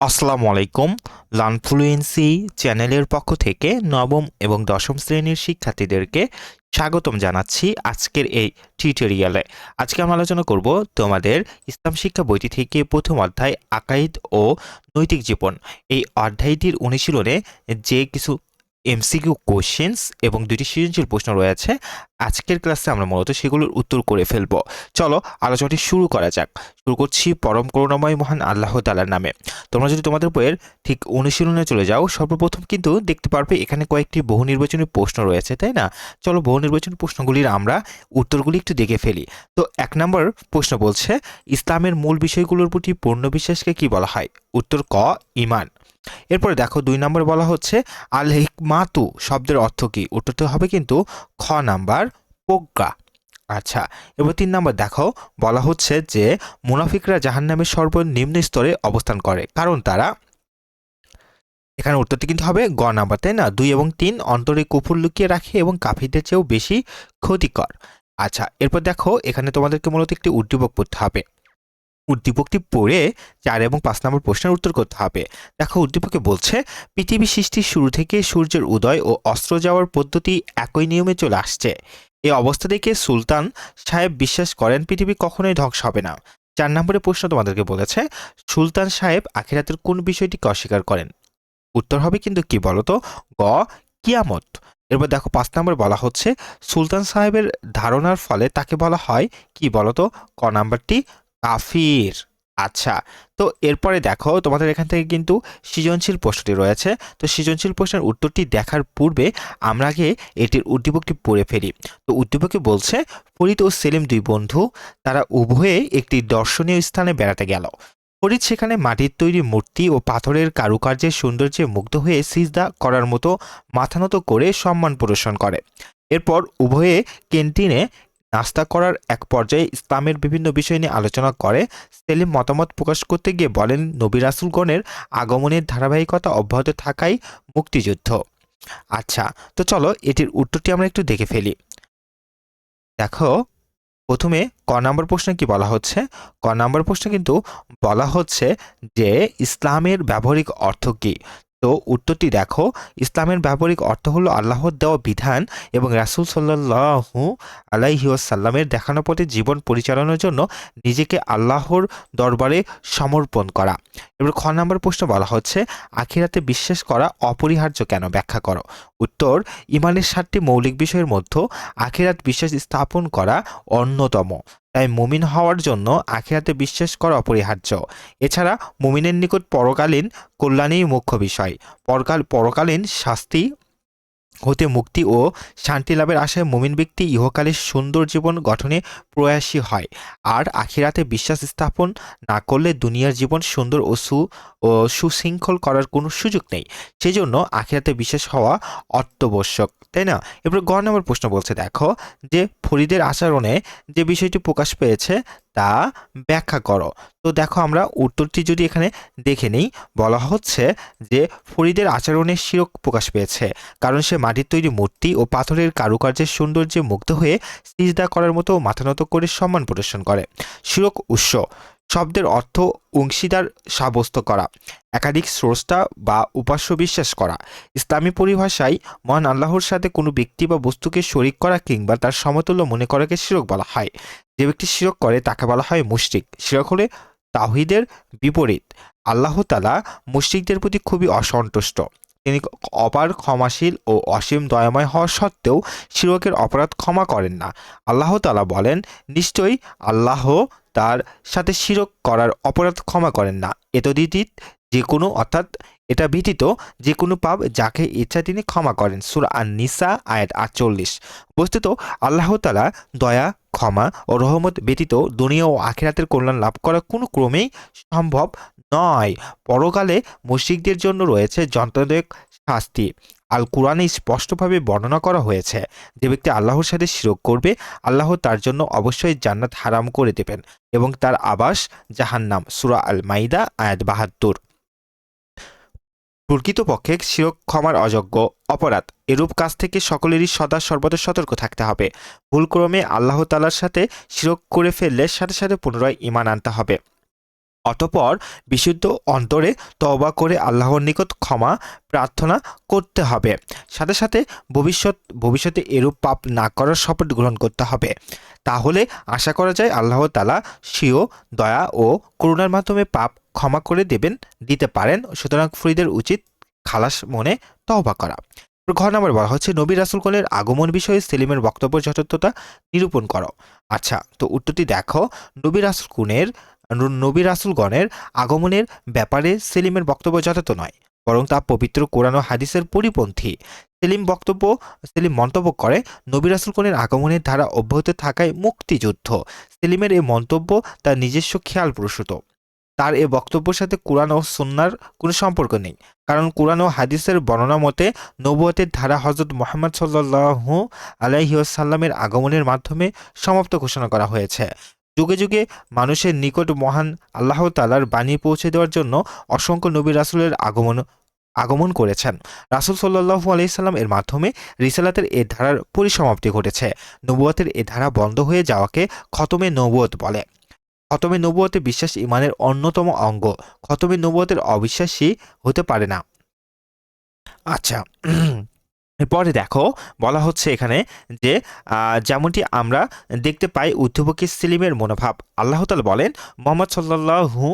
আসসালামু আলাইকুম লানফ্লুয়েন্সি চ্যানেলের পক্ষ থেকে নবম এবং দশম শ্রেণির শিক্ষার্থীদেরকে স্বাগতম জানাচ্ছি আজকের এই টিউটোরিয়ালে। আজকে আমরা আলোচনা করব তোমাদের ইসলাম শিক্ষা বইটি থেকে প্রথম অধ্যায় আকাইদ ও নৈতিক জীবন। এই অধ্যায়টির অনুশীলনে যে কিছু এমসিকিউ কোশ্চেন্স এবং দুটি সৃজনশীল প্রশ্ন রয়েছে। আজকের ক্লাসে আমরা মূলত সেগুলোর উত্তর করে ফেলব। চলো, আলোচনাটি শুরু করা যাক। শুরু করছি পরম করুণাময় মহান আল্লাহ তালার নামে। তোমরা যদি তোমাদের বইয়ের ঠিক অনুশীলনে চলে যাও, সর্বপ্রথম কিন্তু দেখতে পারবে এখানে কয়েকটি বহু নির্বাচনী প্রশ্ন রয়েছে, তাই না? চলো, বহু নির্বাচনী প্রশ্নগুলির আমরা উত্তরগুলি একটু দেখে ফেলি। তো এক নম্বর প্রশ্ন বলছে, ইসলামের মূল বিষয়গুলোর প্রতি পূর্ণ বিশ্বাসকে কি বলা হয়? উত্তর ক, ইমান। এরপরে দেখো দুই নম্বর বলা হচ্ছে আল হিকমাতু শব্দের অর্থ কি? উত্তরটা হবে কিন্তু খ নাম্বার প্রজ্ঞা আচ্ছা এবার তিন নম্বর দেখো, বলা হচ্ছে যে মুনাফিকরা জাহান্নামের সর্বনিম্ন স্তরে অবস্থান করে, কারণ তারা এখানে উত্তরটি কিন্তু হবে গ নাম্বার, তাই না? দুই এবং তিন অন্তরে কুফুর লুকিয়ে রাখে এবং কাফিরদের চেয়েও বেশি ক্ষতিকর। আচ্ছা এরপর দেখো, এখানে তোমাদেরকে মূলত একটি উদ্দীপক পড়তে হবে। উদ্দীপকটি পড়ে চার এবং পাঁচ নম্বর প্রশ্নের উত্তর করতে হবে। দেখো, উদ্দীপকে বলছে, পৃথিবী সৃষ্টির শুরু থেকে সূর্যের উদয় ও অস্ত্র যাওয়ার পদ্ধতি একই নিয়মে চলে আসছে। এই অবস্থা দেখে সুলতান সাহেব বিশ্বাস করেন, পৃথিবী কখনোই ধ্বংস হবে না। চার নম্বরের প্রশ্ন তোমাদেরকে বলেছে, সুলতান সাহেব আখিরাতের কোন বিষয়টিকে অস্বীকার করেন? উত্তর হবে কিন্তু কি বলতো? গ, কিয়ামত। এরপর দেখো, পাঁচ নম্বর বলা হচ্ছে, সুলতান সাহেবের ধারণার ফলে তাকে বলা হয় কি বলতো? ক নাম্বারটি কাফির। আচ্ছা তো এরপরে দেখো তোমাদের এখান থেকে কিন্তু সৃজনশীল প্রশ্নটি রয়েছে। তো সৃজনশীল প্রশ্নের উত্তরটি দেখার পূর্বে আমরা আগে এটির উদ্দীপকটি পড়ে ফেলি। তো উদ্দীপকে বলছে, ফরিদ ও সেলিম দুই বন্ধু, তারা উভয়ে একটি দর্শনীয় স্থানে বেড়াতে গেল। ফরিদ সেখানে মাটির তৈরি মূর্তি ও পাথরের কারুকার্যের সৌন্দর্যে মুগ্ধ হয়ে সিজদা করার মতো মাথানত করে সম্মান প্রদর্শন করে। এরপর উভয়ে ক্যান্টিনে নাস্তা করার এক পর্যায়ে ইসলামের বিভিন্ন বিষয় নিয়ে আলোচনা করে। সেলিম মতামত প্রকাশ করতে গিয়ে বলেন, নবী রাসুলগণের আগমনের ধারাবাহিকতা অব্যাহত থাকাই মুক্তিযুদ্ধ। আচ্ছা তো চলো এটির উত্তরটি আমরা একটু দেখে ফেলি। দেখো, প্রথমে ক নম্বর প্রশ্নে কি বলা হচ্ছে? ক নম্বর প্রশ্নে কিন্তু বলা হচ্ছে যে, ইসলামের ব্যবহারিক অর্থ কী? তো উত্তরটি দেখো। ইসলামের ব্যবহারিক অর্থ হলো আল্লাহর দেওয়া বিধান এবং রাসুল সাল্লাহু আলাইহিসাল্লামের দেখানো পথে জীবন পরিচালনার জন্য নিজেকে আল্লাহর দরবারে সমর্পণ করা। এবার খ নম্বর প্রশ্ন বলা হচ্ছে, আখিরাতে বিশ্বাস করা অপরিহার্য কেন? ব্যাখ্যা করো। উত্তর, ইমানের সাতটি মৌলিক বিষয়ের মধ্যে আখিরাত বিশ্বাস স্থাপন করা অন্যতম। তাই মুমিন হওয়ার জন্য আখিরাতে বিশ্বাস করা অপরিহার্য। এছাড়া মুমিনের নিকট পরকালীন কল্যাণেই মুখ্য বিষয়। পরকাল, পরকালীন শাস্তি হতে মুক্তি ও শান্তি লাভের আশায় মুমিন ব্যক্তি ইহকালের সুন্দর জীবন গঠনে প্রয়াসী হয়। আর আখিরাতে বিশ্বাস স্থাপন না করলে দুনিয়ার জীবন সুন্দর ও সু, ও সুশৃঙ্খল করার কোনো সুযোগ নেই। সেই জন্য আখিরাতে বিশ্বাস হওয়া অত্যাবশ্যক, তাই না? এবার গ নম্বর প্রশ্ন বলছে, দেখো যে ফরিদের আচরণে যে বিষয়টি প্রকাশ পেয়েছে তা ব্যাখ্যা করো। তো দেখো আমরা উত্তরটি যদি এখানে দেখে নিই, বলা হচ্ছে যে ফরিদের আচরণের শিরক প্রকাশ পেয়েছে, কারণ সে মাটির তৈরি মূর্তি ও পাথরের কারুকার্যের সৌন্দর্যে মুগ্ধ হয়ে সিজদা করার মতো মাথানত করে সম্মান প্রদর্শন করে। শিরক উৎস, শব্দের অর্থ অংশীদার সাব্যস্ত করা, একাধিক স্রষ্টা বা উপাস্য বিশ্বাস করা। ইসলামী পরিভাষায় মহান আল্লাহর সাথে কোনো ব্যক্তি বা বস্তুকে শরিক করা কিংবা তার সমতুল্য মনে করাকে শিরক বলা হয়। যে ব্যক্তি শিরক করে, তাকে বলা হয় মুশরিক। শিরক হলে তাহিদের বিপরীত। আল্লাহ তালা মুশরিকদের প্রতি খুবই অসন্তুষ্ট। তিনি অপার ক্ষমাশীল ও অসীম দয়াময় হওয়া সত্ত্বেও শিরকের অপরাধ ক্ষমা করেন না। আল্লাহ তালা বলেন, নিশ্চয়ই আল্লাহ তার সাথে শিরক করার অপরাধ ক্ষমা করেন না। এতদিদিত যে কোনো, অর্থাৎ এটা ব্যতীত যে কোনো পাপ যাকে ইচ্ছা তিনি ক্ষমা করেন। সুর আর নিসা আয়াত আটচল্লিশ। বস্তুত আল্লাহ তালা দয়া, ক্ষমা ও রহমত ব্যতীত দুনিয়া ও আখিরাতের কল্যাণ লাভ করা কোনো ক্রমেই সম্ভব নয়। পরকালে মুশিকদের জন্য রয়েছে যন্ত্রদায়ক শাস্তি। আল কোরআনে স্পষ্টভাবে বর্ণনা করা হয়েছে, যে ব্যক্তি আল্লাহর সাথে শিরক করবে, আল্লাহ তার জন্য অবশ্যই জান্নাত হারাম করে দেবেন এবং তার আবাস জাহান্নাম। সুরা আল মাইদা আয়াত বাহাত্তর। প্রকৃতপক্ষে শিরক ক্ষমার অযোগ্য অপরাধ। এরূপ কাজ থেকে সকলেরই সদা সর্বদা সতর্ক থাকতে হবে। ভুলক্রমে আল্লাহ তালার সাথে শিরক করে ফেললে সাথে সাথে পুনরায় ইমান আনতে হবে। অতপর বিশুদ্ধ অন্তরে তবা করে আল্লাহর নিকট ক্ষমা প্রার্থনা করতে হবে। সাথে সাথে ভবিষ্যৎ, ভবিষ্যতে এরূপ পাপ না করার শপথ গ্রহণ করতে হবে। তাহলে আশা করা যায় আল্লাহ তালা স্বীয় দয়া ও করুণার মাধ্যমে পাপ ক্ষমা করে দেবেন, দিতে পারেন। সুতরাং ফরিদের উচিত খালাস মনে তহবা করা। ঘর নাম্বার বলা হচ্ছে, নবী রাসুলগণের আগমন বিষয়ে সেলিমের বক্তব্য যথার্থতা নিরূপণ করো। আচ্ছা তো উত্তরটি দেখো, নবী রাসুলগুণের নবী রাসুলগণের আগমনের ব্যাপারে সেলিমের বক্তব্য যথার্থ নয়, বরং তা পবিত্র কোরআন ও হাদিসের পরিপন্থী। সেলিম বক্তব্য, সেলিম মন্তব্য করে, নবী রাসুলগণের আগমনের ধারা অব্যাহত থাকায় মুক্তিযুদ্ধ। সেলিমের এই মন্তব্য তার নিজস্ব খেয়াল প্রসূত তার এ বক্তব্যের সাথে কোরআন ও সুন্নার কোনো সম্পর্ক নেই। কারণ কোরআন ও হাদিসের বর্ণনা মতে, নবুয়তের ধারা হজরত মোহাম্মদ সাল্লাহু আলাইসাল্লামের আগমনের মাধ্যমে সমাপ্ত ঘোষণা করা হয়েছে। যুগে যুগে মানুষের নিকট মহান আল্লাহ তালার বাণী পৌঁছে দেওয়ার জন্য অসংখ্য নবী রাসুলের আগমন আগমন করেছেন। রাসুল সাল্লাহু আলাইসাল্লাম এর মাধ্যমে রিসালাতের এ ধারার পরিসমাপ্তি ঘটেছে। নবুয়তের এ ধারা বন্ধ হয়ে যাওয়াকে খতমে নবুয়ত বলে। খতমে নবুয়তে বিশ্বাস ইমানের অন্যতম অঙ্গ। খতমে নবুয়তের অবিশ্বাসী হতে পারে না। আচ্ছা এরপরে দেখো, বলা হচ্ছে এখানে যে যেমনটি আমরা দেখতে পাই উদ্ধবকী সেলিমের মনোভাব। আল্লাহ তালা বলেন, মোহাম্মদ সাল্লাহু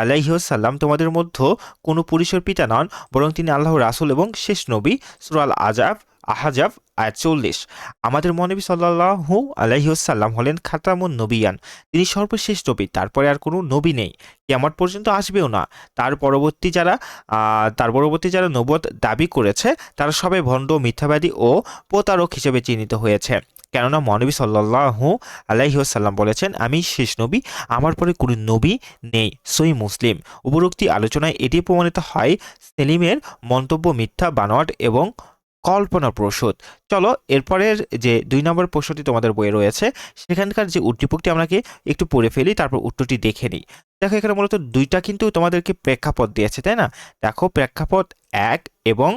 আলাইসাল্লাম তোমাদের মধ্যে কোনো পুরুষের পিতা নন, বরং তিনি আল্লাহ রাসুল এবং শেষ নবী সুরাল আজাব আহাজাব, আয়াত চল্লিশ। আমাদের মনবী সাল্লাহু আলাইসাল্লাম হলেন খাতামুন নবিয়ান। তিনি সর্বশেষ নবী, তারপরে আর কোনো নবী নেই। কেমন পর্যন্ত আসবেও না। তার পরবর্তী যারা তার পরবর্তী যারা নবত দাবি করেছে, তারা সবাই ভণ্ড, মিথ্যাবাদী ও প্রতারক হিসেবে চিহ্নিত হয়েছে। কেননা মনবী সাল্লাহু আলাইসাল্লাম বলেছেন, আমি শেষ নবী, আমার পরে কোনো নবী নেই। সই মুসলিম। উপরোক্তি আলোচনায় এটি প্রমাণিত হয় সেলিমের মন্তব্য মিথ্যা, বানোয়াট এবং কল্পনা প্রসূত। চলো, এরপরের যে দুই নম্বর প্রশ্নটি তোমাদের বইয়ে রয়েছে, সেখানকার যে উদ্দীপকটি আমাকে একটু পড়ে ফেলি, তারপর উত্তরটি দেখে নিই। দেখো, এখানে মূলত দুইটা কিন্তু তোমাদেরকে প্রেক্ষাপট দিয়েছে, তাই না? দেখো, প্রেক্ষাপট এক এবং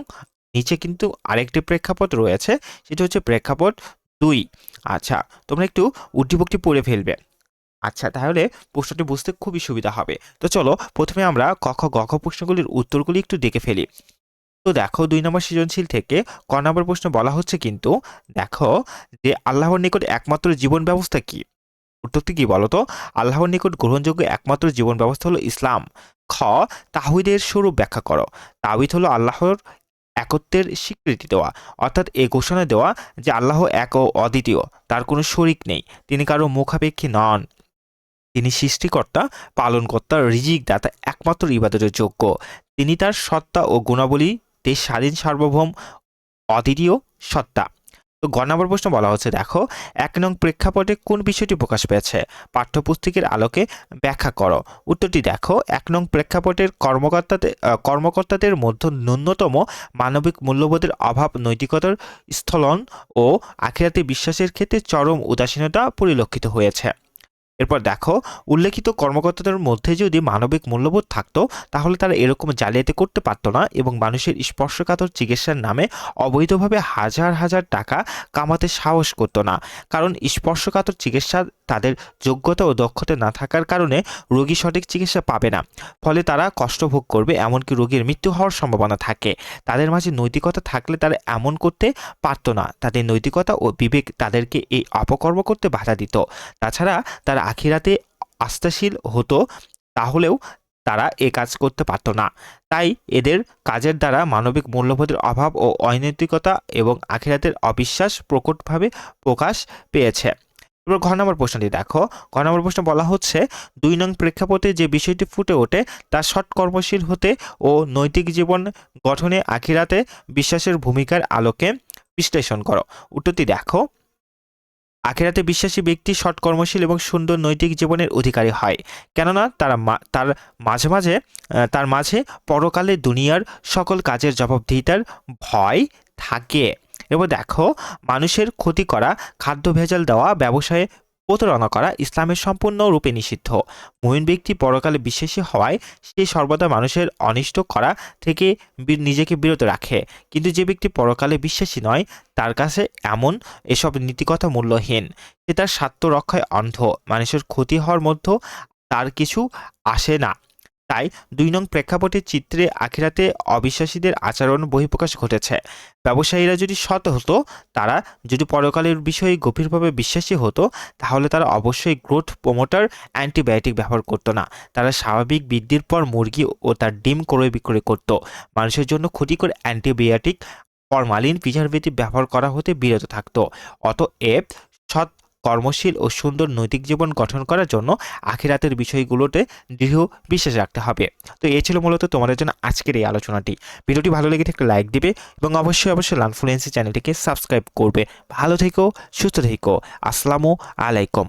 নিচে কিন্তু আরেকটি প্রেক্ষাপট রয়েছে, সেটা হচ্ছে প্রেক্ষাপট দুই। আচ্ছা তোমরা একটু উদ্দীপকটি পড়ে ফেলবে। আচ্ছা তাহলে প্রশ্নটি বুঝতে খুবই সুবিধা হবে। তো চলো, প্রথমে আমরা কখ গখ প্রশ্নগুলির উত্তরগুলি একটু দেখে ফেলি। তো দেখো দুই নম্বর সৃজনশীল থেকে ক নম্বর প্রশ্ন বলা হচ্ছে কিন্তু, দেখো যে আল্লাহর নিকট একমাত্র জীবন ব্যবস্থা কি? উত্তরটি কি বলতো? আল্লাহর নিকট গ্রহণযোগ্য একমাত্র জীবন ব্যবস্থা হলো ইসলাম। খ তাহিদের স্বরূপ ব্যাখ্যা করো। তাহিদ হলো আল্লাহর একত্বের স্বীকৃতি দেওয়া, অর্থাৎ এ ঘোষণা দেওয়া যে আল্লাহ এক ও অদ্বিতীয়, তার কোনো শরিক নেই, তিনি কারও মুখাপেক্ষী নন। তিনি সৃষ্টিকর্তা, পালনকর্তা রিজিক দাতা একমাত্র ইবাদতের যোগ্য। তিনি তার সত্তা ও গুণাবলীতে স্বাধীন, সার্বভৌম, অদ্বিতীয় সত্তা। তো গ নম্বর প্রশ্ন বলা হচ্ছে, দেখো, এক নং প্রেক্ষাপটে কোন বিষয়টি প্রকাশ পেয়েছে? পাঠ্যপুস্তকের আলোকে ব্যাখ্যা করো। উত্তরটি দেখো, এক নং প্রেক্ষাপটের কর্মকর্তাদের কর্মকর্তাদের মধ্যে ন্যূনতম মানবিক মূল্যবোধের অভাব, নৈতিকতার স্থলন ও আখিরাতে বিশ্বাসের ক্ষেত্রে চরম উদাসীনতা পরিলক্ষিত হয়েছে। এরপর দেখো, উল্লেখিত কর্মকর্তাদের মধ্যে যদি মানবিক মূল্যবোধ থাকতো, তাহলে তারা এরকম জালিয়াতি করতে পারতো না এবং মানুষের স্পর্শকাতর চিকিৎসার নামে অবৈধভাবে হাজার হাজার টাকা কামাতে সাহস করতো না। কারণ স্পর্শকাতর চিকিৎসা তাদের যোগ্যতা ও দক্ষতা না থাকার কারণে রোগী সঠিক চিকিৎসা পাবে না। ফলে তারা কষ্ট ভোগ করবে, এমনকি রোগীর মৃত্যু হওয়ার সম্ভাবনা থাকে। তাদের মাঝে নৈতিকতা থাকলে তারা এমন করতে পারতো না। তাদের নৈতিকতা ও বিবেক তাদেরকে এই অপকর্ম করতে বাধা দিত। তাছাড়া তারা আখিরাতে আস্থাশীল হতো, তাহলেও তারা এ কাজ করতে পারতো না। তাই এদের কাজের দ্বারা মানবিক মূল্যবোধের অভাব ও অনৈতিকতা এবং আখিরাতের অবিশ্বাস প্রকটভাবে প্রকাশ পেয়েছে। এবার ঘ নম্বর প্রশ্নটি দেখো। ঘ নম্বর প্রশ্ন বলা হচ্ছে, দুই নং প্রেক্ষাপটে যে বিষয়টি ফুটে ওঠে, তা সৎ কর্মশীল হতে ও নৈতিক জীবন গঠনে আখিরাতে বিশ্বাসের ভূমিকার আলোকে বিশ্লেষণ করো। উত্তরটি দেখো। আখেরাতে বিশ্বাসী ব্যক্তি সৎ কর্মশীল এবং সুন্দর নৈতিক জীবনের অধিকারী হয়। কেননা তারা তার মাঝে মাঝে তার মাঝে পরকালে দুনিয়ার সকল কাজের জবাবদিহিতার ভয় থাকে। এবার দেখো, মানুষের ক্ষতি করা, খাদ্য ভেজাল দেওয়া, ব্যবসায়ে প্রতারণা করা ইসলামের সম্পূর্ণ রূপে নিষিদ্ধ। মহিন ব্যক্তি পরকালে বিশ্বাসী হওয়ায় সে সর্বদা মানুষের অনিষ্ট করা থেকে নিজেকে বিরত রাখে। কিন্তু যে ব্যক্তি পরকালে বিশ্বাসী নয়, তার কাছে এমন এসব নীতিকথা মূল্যহীন। সে তার স্বার্থ রক্ষায় অন্ধ। মানুষের ক্ষতি হওয়ার মধ্যে তার কিছু আসে না। তাই দুই নং প্রেক্ষাপটের চিত্রে আখিরাতে অবিশ্বাসীদের আচরণ বহিঃপ্রকাশ ঘটেছে। ব্যবসায়ীরা যদি সৎ হতো, তারা যদি পরকালের বিষয়ে গভীরভাবে বিশ্বাসী হতো, তাহলে তারা অবশ্যই গ্রোথ প্রমোটার অ্যান্টিবায়োটিক ব্যবহার করতো না। তারা স্বাভাবিক বৃদ্ধির পর মুরগি ও তার ডিম ক্রয় বিক্রয় করত। মানুষের জন্য ক্ষতিকর অ্যান্টিবায়োটিক ফরমালিন প্রিজারভেটিভ ব্যবহার করা হতে বিরত থাকতো। অতএব সৎ কর্মশীল ও সুন্দর নৈতিক জীবন গঠন করার জন্য আখিরাতের বিষয়গুলোতে দৃঢ় বিশ্বাস রাখতে হবে। তো এই ছিল মূলত তোমাদের জন্য আজকের এই আলোচনাটি। ভিডিওটি ভালো লেগে থাকলে লাইক দিবে এবং অবশ্যই অবশ্যই লানফ্লুয়েন্সি চ্যানেলটিকে সাবস্ক্রাইব করবে। ভালো থেকো, সুস্থ থেকো। আসসালামু আলাইকুম।